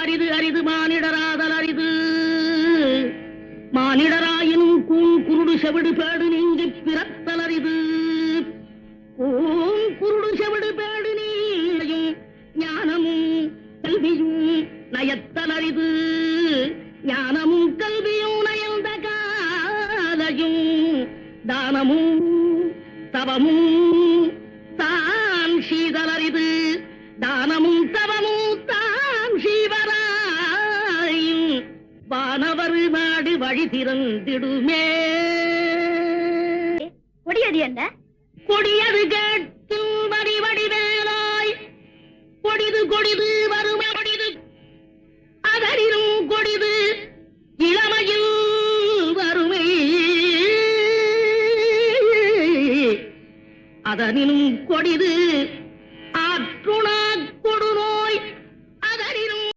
அரிது அரிது மானிடராதல் அரிது. மானிடராயினும் கூண் குருடு செவிடு பேடு நீங்கி பிறத்தல் அரிது. கூண் குருடு செவிடு பேடு நீங்கையும் ஞானமும் கல்வியும் நயத்தல் அரிது. ஞானமும் கல்வியும் நயந்த காலையும் தானமும் தவமும் தான் சீதலரிது தானமும் தவமும் வானவர் நாடு வழி திறந்திடுமே. கொடியது என்ன? கொடியது கேட்கும் வடி வடிவேலாய். கொடிது கொடிது வறுமை கொடிது. அதனிலும் கொடிது இளமையில் வறுமை அதனிலும் கொடிது